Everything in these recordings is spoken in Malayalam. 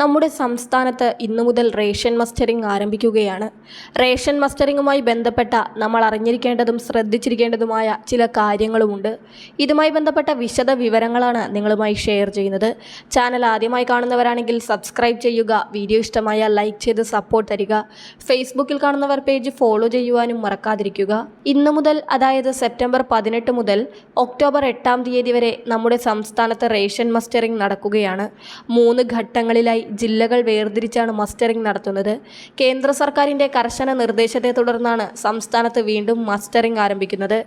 നമ്മുടെ സംസ്ഥാനത്ത് ഇന്നു മുതൽ റേഷൻ മസ്റ്ററിംഗ് ആരംഭിക്കുകയാണ്. റേഷൻ മസ്റ്ററിങ്ങുമായി ബന്ധപ്പെട്ട നമ്മൾ അറിഞ്ഞിരിക്കേണ്ടതും ശ്രദ്ധിച്ചിരിക്കേണ്ടതുമായ ചില കാര്യങ്ങളുമുണ്ട്. ഇതുമായി ബന്ധപ്പെട്ട വിശദ വിവരങ്ങളാണ് നിങ്ങളുമായി ഷെയർ ചെയ്യുന്നത്. ചാനൽ ആദ്യമായി കാണുന്നവരാണെങ്കിൽ സബ്സ്ക്രൈബ് ചെയ്യുക വീഡിയോ ഇഷ്ടമായ ലൈക്ക് ചെയ്ത് സപ്പോർട്ട് തരിക ഫേസ്ബുക്കിൽ കാണുന്നവർ പേജ് ഫോളോ ചെയ്യുവാനും മറക്കാതിരിക്കുക. ഇന്നു മുതൽ അതായത് സെപ്റ്റംബർ പതിനെട്ട് മുതൽ ഒക്ടോബർ എട്ടാം തീയതി വരെ നമ്മുടെ സംസ്ഥാനത്ത് റേഷൻ മസ്റ്ററിംഗ് നടക്കുകയാണ്. മൂന്ന് ഘട്ടങ്ങളിലായി ജില്ലകൾ വേർതിരിച്ചാണ് മസ്റ്ററിംഗ് നടത്തുന്നത്. കേന്ദ്ര സർക്കാരിന്റെ കർശന നിർദ്ദേശത്തെ തുടർന്നാണ് സംസ്ഥാനത്ത് വീണ്ടും മസ്റ്ററിംഗ് ആരംഭിക്കുന്നത്.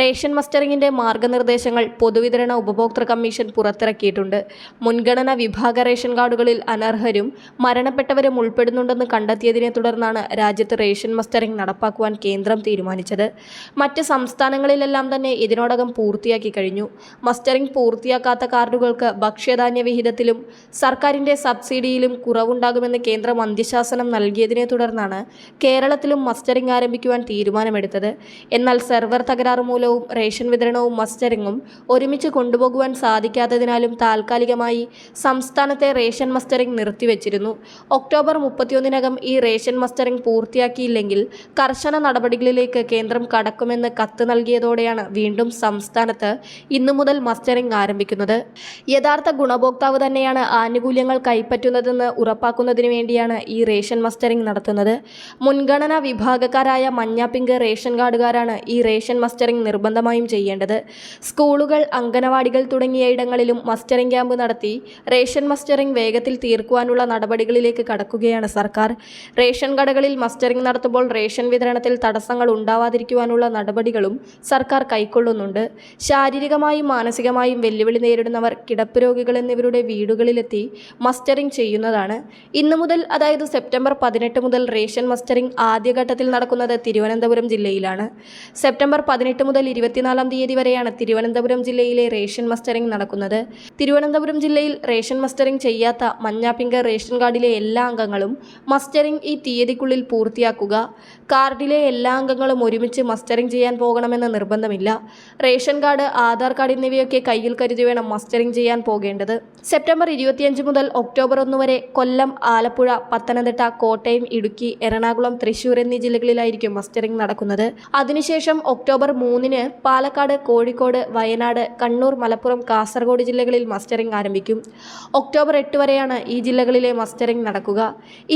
റേഷൻ മസ്റ്ററിംഗിന്റെ മാർഗനിർദ്ദേശങ്ങൾ പൊതുവിതരണ ഉപഭോക്തൃ കമ്മീഷൻ പുറത്തിറക്കിയിട്ടുണ്ട്. മുൻഗണന വിഭാഗ റേഷൻ കാർഡുകളിൽ അനർഹരും മരണപ്പെട്ടവരും ഉൾപ്പെടുന്നുണ്ടെന്ന് കണ്ടെത്തിയതിനെ തുടർന്നാണ് രാജ്യത്ത് റേഷൻ മസ്റ്ററിംഗ് നടപ്പാക്കുവാൻ കേന്ദ്രം തീരുമാനിച്ചത്. മറ്റ് സംസ്ഥാനങ്ങളിലെല്ലാം തന്നെ ഇതിനോടകം പൂർത്തിയാക്കി കഴിഞ്ഞു. മസ്റ്ററിംഗ് പൂർത്തിയാക്കാത്ത കാർഡുകൾക്ക് ഭക്ഷ്യധാന്യ വിഹിതത്തിലും സർക്കാരിന്റെ സബ്സിഡിയിലും കുറവുണ്ടാകുമെന്ന് കേന്ദ്ര അന്ത്യശാസനം നൽകിയതിനെ തുടർന്നാണ് കേരളത്തിലും മസ്റ്ററിംഗ് ആരംഭിക്കുവാൻ തീരുമാനമെടുത്തത്. എന്നാൽ സെർവർ തകരാറ് മൂലവും റേഷൻ വിതരണവും മസ്റ്ററിംഗും ഒരുമിച്ച് കൊണ്ടുപോകുവാൻ സാധിക്കാത്തതിനാലും താൽക്കാലികമായി സംസ്ഥാനത്തെ റേഷൻ മസ്റ്ററിംഗ് നിർത്തിവെച്ചിരുന്നു. ഒക്ടോബർ മുപ്പത്തിയൊന്നിനകം ഈ റേഷൻ മസ്റ്ററിംഗ് പൂർത്തിയാക്കിയില്ലെങ്കിൽ കർശന നടപടികളിലേക്ക് കേന്ദ്രം കടക്കുമെന്ന് കത്ത് നൽകിയതോടെയാണ് വീണ്ടും സംസ്ഥാനത്ത് ഇന്നു മുതൽ മസ്റ്ററിംഗ് ആരംഭിക്കുന്നത്. യഥാർത്ഥ ഗുണഭോക്താവ് തന്നെയാണ് ആനുകൂല്യങ്ങൾ കൈപ്പറ്റുന്നതെന്ന് ഉറപ്പാക്കുന്നതിന് വേണ്ടിയാണ് ഈ റേഷൻ മസ്റ്ററിംഗ് നടത്തുന്നത്. മുൻഗണനാ വിഭാഗക്കാരായ മഞ്ഞ പിങ്ക് റേഷൻ കാർഡുകാരാണ് ഈ റേഷൻ മസ്റ്ററിംഗ് നിർബന്ധമായും ചെയ്യേണ്ടത്. സ്കൂളുകൾ അംഗനവാടികൾ തുടങ്ങിയ ഇടങ്ങളിലും മസ്റ്ററിംഗ് ക്യാമ്പ് നടത്തി റേഷൻ മസ്റ്ററിംഗ് വേഗത്തിൽ തീർക്കുവാനുള്ള നടപടികളിലേക്ക് കടക്കുകയാണ് സർക്കാർ. റേഷൻ കടകളിൽ മസ്റ്ററിംഗ് നടത്തുമ്പോൾ റേഷൻ വിതരണത്തിൽ തടസ്സങ്ങൾ ഉണ്ടാവാതിരിക്കുവാനുള്ള നടപടികളും സർക്കാർ കൈക്കൊള്ളുന്നുണ്ട്. ശാരീരികമായും മാനസികമായും വെല്ലുവിളി നേരിടുന്നവർ കിടപ്പ് രോഗികൾ എന്നിവരുടെ വീടുകളിലെത്തി മസ്റ്ററിംഗ് ചെയ്യുന്നതാണ്. ഇന്നു മുതൽ അതായത് സെപ്റ്റംബർ പതിനെട്ട് മുതൽ റേഷൻ മസ്റ്ററിംഗ് ആദ്യഘട്ടത്തിൽ നടക്കുന്നത് തിരുവനന്തപുരം ജില്ലയിലാണ്. സെപ്റ്റംബർ പതിനെട്ട് മുതൽ ഇരുപത്തിനാലാം തീയതി വരെയാണ് തിരുവനന്തപുരം ജില്ലയിലെ റേഷൻ മസ്റ്ററിംഗ് നടക്കുന്നത്. തിരുവനന്തപുരം ജില്ലയിൽ റേഷൻ മസ്റ്ററിംഗ് ചെയ്യാത്ത മഞ്ഞാപ്പിങ്ക റേഷൻ കാർഡിലെ എല്ലാ അംഗങ്ങളും മസ്റ്ററിംഗ് ഈ തീയതിക്കുള്ളിൽ പൂർത്തിയാക്കുക കാർഡിലെ എല്ലാ അംഗങ്ങളും ഒരുമിച്ച് മസ്റ്ററിംഗ് ചെയ്യാൻ പോകണമെന്ന് നിർബന്ധമില്ല. റേഷൻ കാർഡ് ആധാർ കാർഡ് എന്നിവയൊക്കെ കയ്യിൽ കരുതി വേണം മസ്റ്ററിംഗ് ചെയ്യാൻ പോകേണ്ടത്. സെപ്റ്റംബർ ഇരുപത്തിയഞ്ച് മുതൽ ഒക്ടോബർ ഒന്ന് കൊല്ലം ആലപ്പുഴ പത്തനംതിട്ട കോട്ടയം ഇടുക്കി എറണാകുളം തൃശൂർ എന്നീ ജില്ലകളിലായിരിക്കും മസ്റ്ററിംഗ് നടക്കുന്നത്. അതിനുശേഷം ഒക്ടോബർ മൂന്നിന് പാലക്കാട് കോഴിക്കോട് വയനാട് കണ്ണൂർ മലപ്പുറം കാസർഗോഡ് ജില്ലകളിൽ മസ്റ്ററിംഗ് ആരംഭിക്കും. ഒക്ടോബർ എട്ട് വരെയാണ് ഈ ജില്ലകളിലെ മസ്റ്ററിംഗ് നടക്കുക.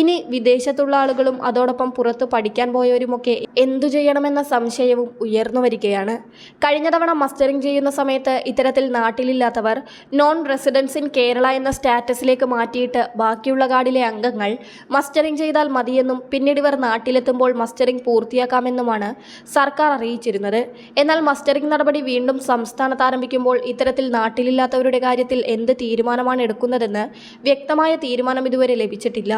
ഇനി വിദേശത്തുള്ള ആളുകളും അതോടൊപ്പം പുറത്ത് പഠിക്കാൻ പോയവരുമൊക്കെ എന്തു ചെയ്യണമെന്ന സംശയവും ഉയർന്നു വരികയാണ്. കഴിഞ്ഞ തവണ മസ്റ്ററിംഗ് ചെയ്യുന്ന സമയത്ത് ഇത്തരത്തിൽ നാട്ടിലില്ലാത്തവർ നോൺ റെസിഡൻസ് ഇൻ കേരള എന്ന സ്റ്റാറ്റസിലേക്ക് മാറ്റിയിട്ട് ബാക്കിയുള്ള ഗാർഡിലെ അംഗങ്ങൾ മസ്റ്ററിംഗ് ചെയ്താൽ മതിയെന്നും പിന്നീട് ഇവർ നാട്ടിലെത്തുമ്പോൾ മസ്റ്ററിംഗ് പൂർത്തിയാക്കാമെന്നുമാണ് സർക്കാർ അറിയിച്ചിരുന്നത്. എന്നാൽ മസ്റ്ററിംഗ് നടപടി വീണ്ടും സംസ്ഥാനത്ത് ആരംഭിക്കുമ്പോൾ ഇത്തരത്തിൽ നാട്ടിലില്ലാത്തവരുടെ കാര്യത്തിൽ എന്ത് തീരുമാനമാണ് എടുക്കുന്നതെന്ന് വ്യക്തമായ തീരുമാനം ഇതുവരെ ലഭിച്ചിട്ടില്ല.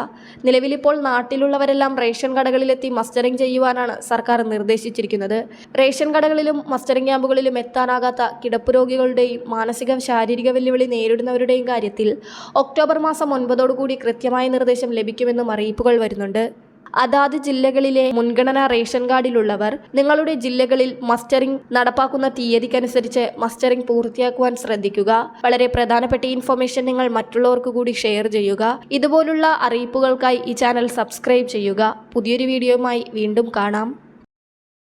നിലവിലിപ്പോൾ നാട്ടിലുള്ളവരെല്ലാം റേഷൻ കടകളിലെത്തി മസ്റ്ററിംഗ് ചെയ്യുവാനാണ് സർക്കാർ നിർദ്ദേശിച്ചിരിക്കുന്നത്. റേഷൻ കടകളിലും മസ്റ്ററിംഗ് ക്യാമ്പുകളിലും എത്താനാകാത്ത കിടപ്പ് രോഗികളുടെയും മാനസിക ശാരീരിക വെല്ലുവിളി നേരിടുന്നവരുടെയും കാര്യത്തിൽ ഒക്ടോബർ മാസം ഒൻപതോടുകൂടി കൃത്യമായ നിർദ്ദേശം ലഭിക്കുമെന്നും അറിയിപ്പുകൾ വരുന്നുണ്ട്. അതാത് ജില്ലകളിലെ മുൻഗണനാ റേഷൻ കാർഡിലുള്ളവർ നിങ്ങളുടെ ജില്ലകളിൽ മസ്റ്ററിംഗ് നടപ്പാക്കുന്ന തീയതിക്കനുസരിച്ച് മസ്റ്ററിംഗ് പൂർത്തിയാക്കുവാൻ ശ്രദ്ധിക്കുക. വളരെ പ്രധാനപ്പെട്ട ഇൻഫർമേഷൻ നിങ്ങൾ മറ്റുള്ളവർക്ക് കൂടി ഷെയർ ചെയ്യുക. ഇതുപോലുള്ള അറിയിപ്പുകൾക്കായി ഈ ചാനൽ സബ്സ്ക്രൈബ് ചെയ്യുക. പുതിയൊരു വീഡിയോയുമായി വീണ്ടും കാണാം.